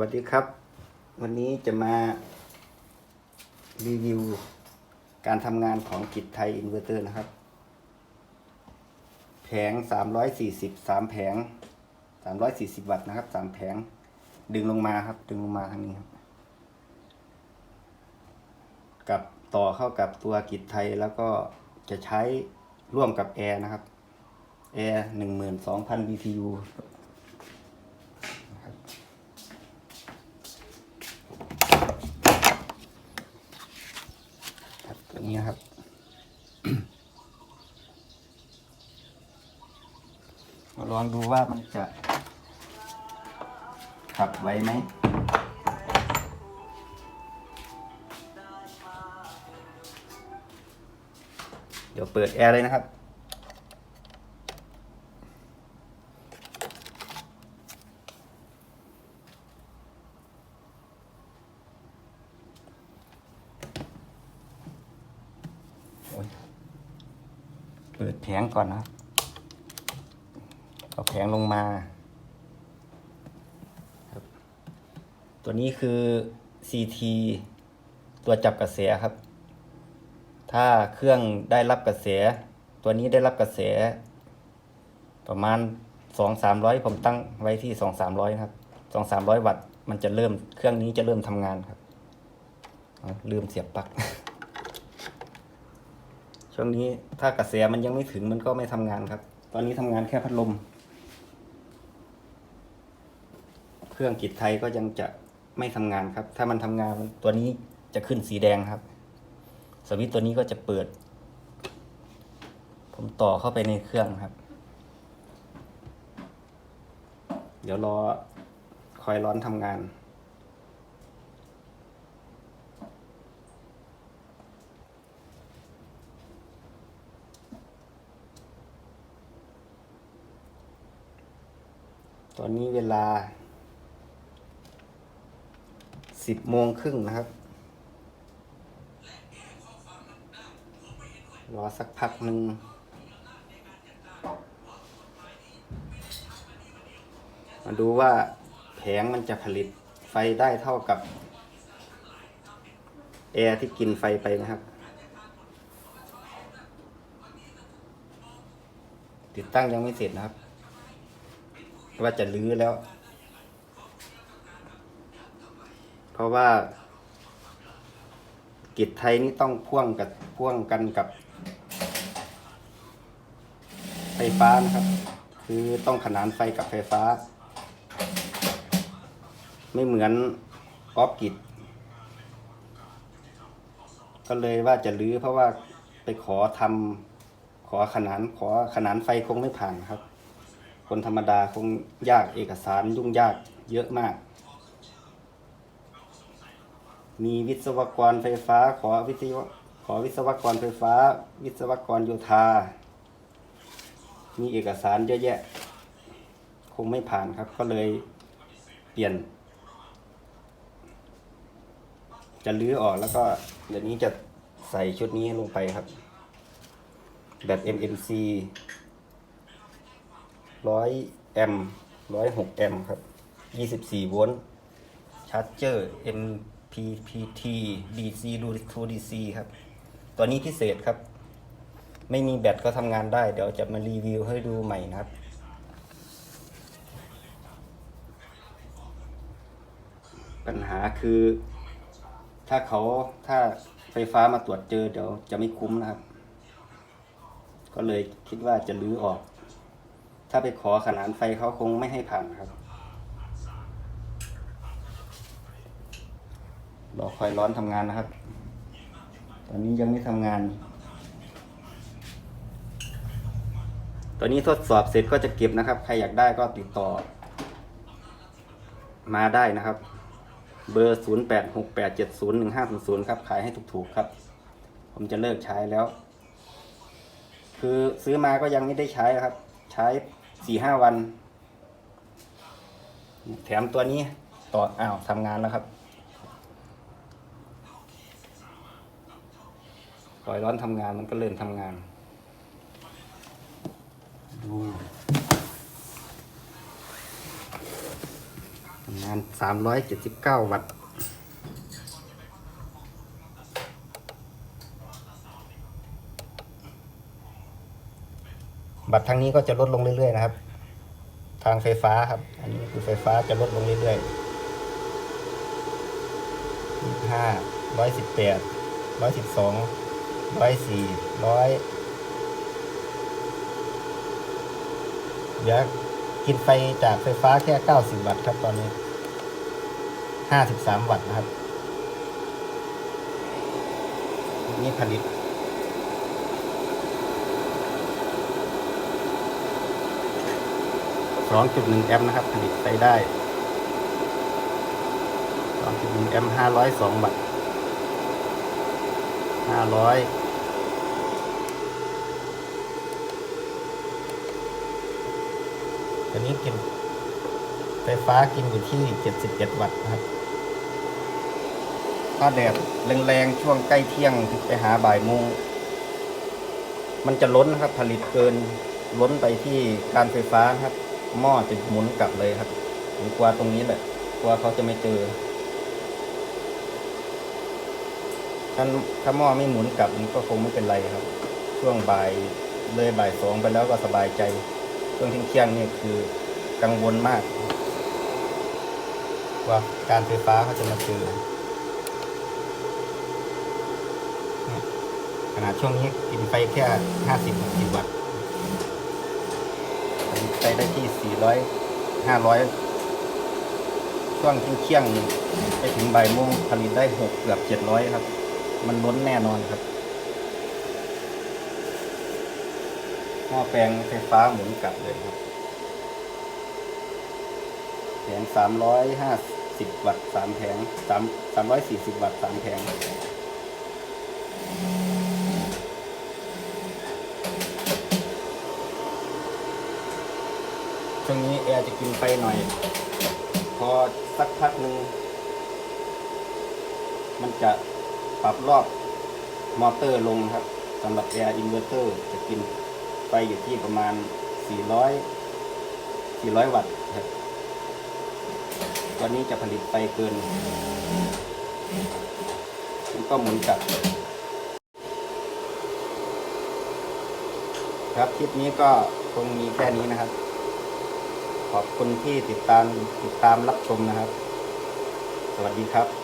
วัสดีครับ วันนี้จะมารีวิว การทำงานของกิจไทยอินเวอร์เตอร์นะครับ แผง 340 3 แผง 340 วัตต์นะครับ 3 แผง ดึงลงมาครับ ดึงลงมาทางนี้ครับ กับต่อเข้ากับตัวกิจไทยแล้วก็จะใช้ร่วมกับแอร์นะครับ แอร์ 12,000 BTU ครับตัวนี้นะครับ มา ลองดูว่ามันจะขับไวไหมเดี๋ยวเปิดแอร์เลยนะครับ เปิดแผงก่อนนะครับ เอาแผงลงมาครับ ตัวนี้คือ CT ตัวจับกระแสครับ ถ้าเครื่องได้รับกระแส ตัวนี้ได้รับกระแส ประมาณสองสามร้อยผมตั้งไว้ที่สองสามร้อยครับสองสามร้อยวัตต์มันจะเริ่มเครื่องนี้จะเริ่มทำงานครับลืมเสียบปลั๊กช่วงนี้ถ้ากระแสมันยังไม่ถึงมันก็ไม่ทำงานครับ ตอนนี้ทำงานแค่พัดลม เครื่องกิจไทยก็ยังจะไม่ทำงานครับ ถ้ามันทำงานตัวนี้จะขึ้นสีแดงครับ สวิตตัวนี้ก็จะเปิด ผมต่อเข้าไปในเครื่องครับ เดี๋ยวรอคอยร้อนทำงานตอนนี้เวลา สิบโมงครึ่งนะครับ รอสักพักหนึ่งมาดูว่าแผงมันจะผลิตไฟได้เท่ากับแอร์ที่กินไฟไปนะครับ ติดตั้งยังไม่เสร็จนะครับ ว่าจะลื้อแล้ว เพราะว่ากิจไทยนี่ต้องพ่วงกับพ่วงกันกับ ไฟฟ้านะครับ คือต้องขนานไฟกับไฟฟ้า ไม่เหมือนออฟกิจ ก็เลยว่าจะรื้อเพราะว่าไปขอทำขอขนานขอขนานไฟคงไม่ผ่านครับ คนธรรมดาคงยากเอกสารยุ่งยากเยอะมาก มีวิศวกรไฟฟ้า ขอวิศวขอวิศวกรไฟฟ้า วิศวกรโยธา มีเอกสารเยอะแยะ คงไม่ผ่านครับ ก็เลยเปลี่ยน จะลื้อออกแล้วก็เดี๋ยวนี้จะใส่ชุดนี้ลงไปครับ แบบ MMC ร้อยแอมร้อยหกแอมครับยี่สิบสี่โวลต์ชาร์จเจอร์ m PPT DC ดู to DC ครับ ตัวนี้พิเศษครับ ไม่มีแบตก็ทำงานได้ เดี๋ยวจะมารีวิวให้ดูใหม่นะครับ ปัญหาคือ ถ้าเขาถ้าไฟฟ้ามาตรวจเจอเดี๋ยวจะไม่คุ้มนะครับ ก็เลยคิดว่าจะรื้อออก ถ้าไปขอขนานไฟเขาคงไม่ให้ผ่านครับ รอคอยร้อนทำงานนะครับ ตอนนี้ยังไม่ทำงาน ตอนนี้ทดสอบเสร็จก็จะเก็บนะครับ ใครอยากได้ก็ติดต่อ มาได้นะครับ เบอร์ 0 8 6 8 7 0 1 5 0 0 ครับ ขายให้ถูกๆครับ ผมจะเลิกใช้แล้ว คือซื้อมาก็ยังไม่ได้ใช้ครับ ใช้สี่ห้าวัน แถมตัวนี้ต่ออ้าวทำงานแล้วครับ ปล่อยร้อนทำงานมันก็เริ่มทำงาน ดูทำงานสามร้อยเจ็ดสิบเก้าวัตต์บัตรทางนี้ก็จะลดลงเรื่อยๆนะครับ ทางไฟฟ้าครับ อันนี้คือไฟฟ้าจะลดลงเรื่อยๆยี่ห้าร้อยสิบแปดร้อยสิบสอง ร้อยสี่ร้อยเดี๋ยวกินไฟจากไฟฟ้าแค่เก้าสิบวัตต์ครับตอนนี้ห้าสิบสามวัตต์นะครับ นี่ผลิต2.1แอมป์นะครับ ผลิตไฟได้2.1แอมป์502วัตต์500 ตัวนี้กิน ไฟฟ้ากินอยู่ที่ 77 วัตต์นะครับ ถ้าแดดแรงๆช่วงใกล้เที่ยงไปหาบ่ายโมงมันจะล้นครับผลิตเกินล้นไปที่การไฟฟ้าครับ หม้อจะหมุนกลับเลยครับผมกลัวตรงนี้แหละกลัวเขาจะไม่เจอถ้าถ้าหม้อไม่หมุนกลับมันก็คงไม่เป็นไรครับ ช่วงบ่ายเลยบ่ายสองไปแล้วก็สบายใจ ช่วงเที่ยงนี่คือกังวลมาก ว่าการไฟฟ้าเขาจะมาเจอเนี่ยขนาดช่วงนี้กินไปแค่ห้าสิบหกสิบวัตต์ไปได้ที่400 500ช่วงเที่ยงไปถึงบ่ายโมงผลิตได้6เกือบ700ครับ มันล้นแน่นอนครับ หม้อแปลงไฟฟ้าหมุนกลับเลยครับแผง350วัตต์3แผง3 340วัตต์3แผงช่วงนี้แอร์จะกินไฟหน่อย พอสักพักหนึ่งมันจะปรับรอบมอเตอร์ลงครับสำหรับแอร์อินเวอร์เตอร์จะกิน ไฟอยู่ที่ประมาณ 400 400 วัตต์ครับตัวนี้จะผลิตไฟเกินมันก็หมุนกลับ ครับคลิปนี้ก็คงมีแค่นี้นะครับ ขอบคุณที่ติดตามติดตามรับชมนะครับ สวัสดีครับ